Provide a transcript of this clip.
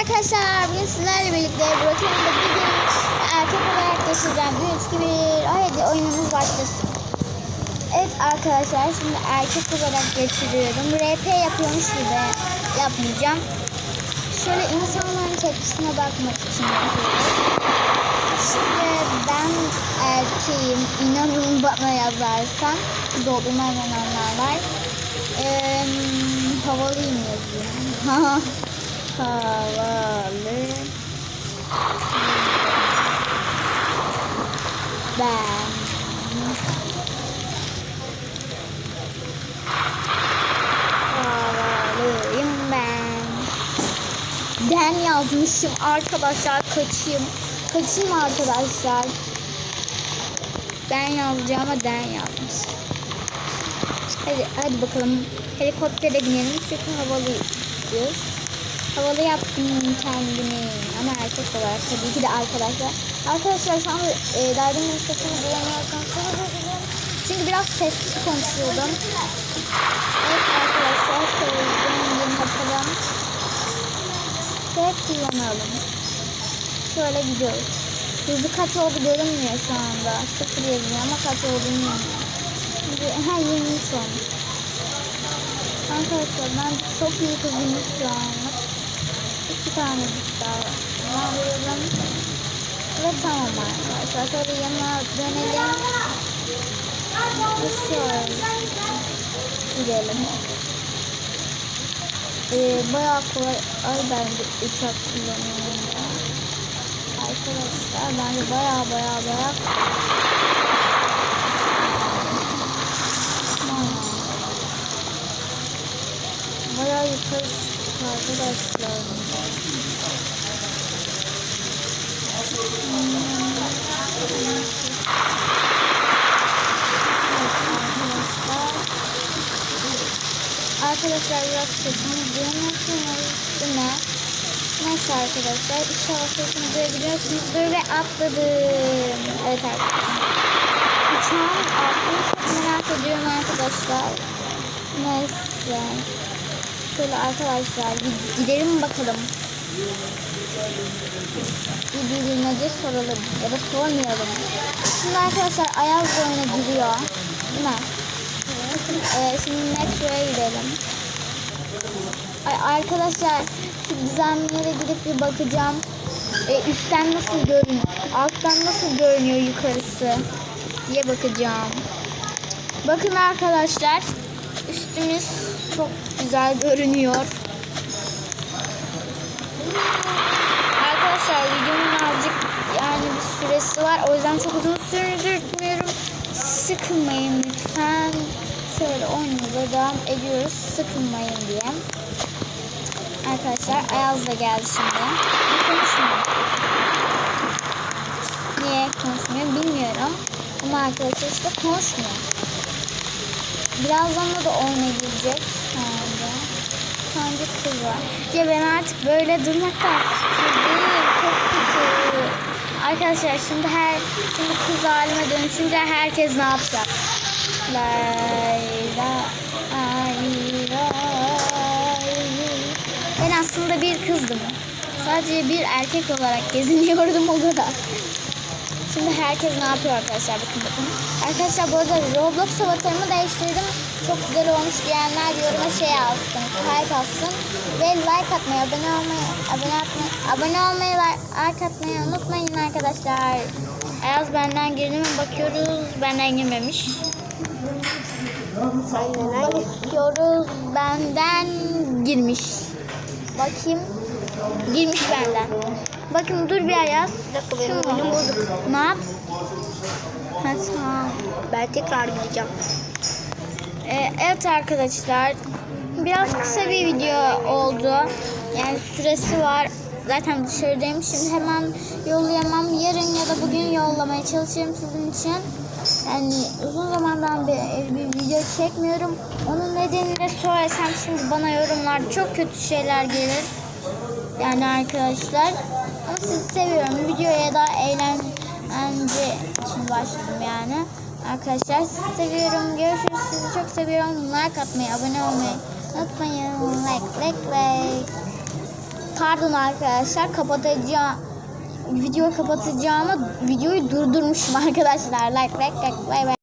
arkadaşlar. Bugün sizlerle birlikte Broken'da bir gün erkek olarak geçireceğim. 3 gibi haydi oyunumuz başlasın. Evet arkadaşlar şimdi erkek olarak geçiriyorum. RP yapıyormuş gibi yapmayacağım. Şöyle insanların tepkisine bakmak için. Şimdi ben erkeğim. İnanın bana yazarsan kız olduğuma inananlar var. Ee, havalıyım yazıyorum. havalı ben. Havalıyım ben den yazmışım arkadaşlar kaçayım. Kaçayım arkadaşlar. Ben yazacağım ama den yazmış. Hadi, hadi bakalım. Helikoptere binelim çünkü havalıyız havalı yaptım kendimi ama erkek olarak tabii ki de arkadaşlar. Arkadaşlar şu anda e, derdimin sesini duyamıyorsanız çok. Çünkü biraz sessiz konuşuyordum. Evet arkadaşlar söyleyeceğim bakalım. Tek kullanalım. Şöyle gidiyoruz. Hızı kaç oldu görünmüyor şu anda. Sıfır yazıyor ama kaç olduğunu bilmiyorum. Ha 23 olmuş. Arkadaşlar ben çok iyi kızım şu anlık iki tane daha alıyorum. Ve tamam arkadaşlar. Şöyle yanına dönelim. Ve şöyle gidelim. Ee, bayağı kolay. Ay ben de uçak kullanıyorum ya. Arkadaşlar bence bayağı bayağı bayağı. Bayağı yukarı arkadaşlar. Arkadaşlar biraz sesini duyamıyorsunuz değil mi? Neyse arkadaşlar inşallah sesini duyabiliyorsunuzdur ve atladım. Evet arkadaşlar. Uçağın altını çok merak ediyorum arkadaşlar. Neyse. Şöyle arkadaşlar gidelim bakalım. Birbirine soralım ya da sormayalım. Şimdi arkadaşlar Ayaz oyuna giriyor. Değil mi? Ee, şimdi metroya gidelim. Ay, arkadaşlar şu gizemlere gidip bir bakacağım. Ee, üstten nasıl görünüyor? Alttan nasıl görünüyor yukarısı? diye bakacağım. Bakın arkadaşlar üstümüz çok güzel görünüyor. Arkadaşlar videomun azıcık yani bir süresi var. O yüzden çok uzun sürdürtmüyorum. Sıkılmayın lütfen. Şöyle oyunumuza devam ediyoruz. Sıkılmayın diye. Arkadaşlar Ayaz da geldi şimdi. Konuşmuyor. Niye konuşmuyor bilmiyorum. Ama arkadaşlar işte konuşmuyor. Birazdan da da oyuna girecek. Tanrı kız. Ya ben artık böyle durmaktan sıkıldım. Çok kötü. Arkadaşlar şimdi her şimdi kız halime dönüşünce herkes ne yapacak? Layla ayla Ben aslında bir kızdım. Sadece bir erkek olarak geziniyordum o kadar. Şimdi herkes ne yapıyor arkadaşlar bakın bakın. Arkadaşlar bu arada Roblox avatarımı değiştirdim. Çok güzel olmuş diyenler yoruma şey alsın, kalp atsın ve like atmayı, abone olmayı, abone atmayı, abone olmayı, like atmayı unutmayın arkadaşlar. Ayaz benden girdi mi bakıyoruz. Benden girmemiş. Bakıyoruz benden girmiş. Bakayım. Girmiş benden. Bakın dur bir Ayaz. Şu mu? Ne yap? Ha, tamam. Ben tekrar gideceğim. Ee, evet arkadaşlar. Biraz kısa bir video oldu. Yani süresi var. Zaten dışarıdayım. Şimdi hemen yollayamam. Yarın ya da bugün yollamaya çalışırım sizin için. Yani uzun zamandan bir, bir video çekmiyorum. Onun nedenini de söylesem şimdi bana yorumlarda çok kötü şeyler gelir. Yani arkadaşlar. Sizi seviyorum. Videoya da eğlence için başladım yani. Arkadaşlar sizi seviyorum. Görüşürüz. Sizi çok seviyorum. Like atmayı, abone olmayı unutmayın. Like, like, like. pardon arkadaşlar kapatacağım videoyu kapatacağıma videoyu durdurmuşum arkadaşlar. Like like like bay bay.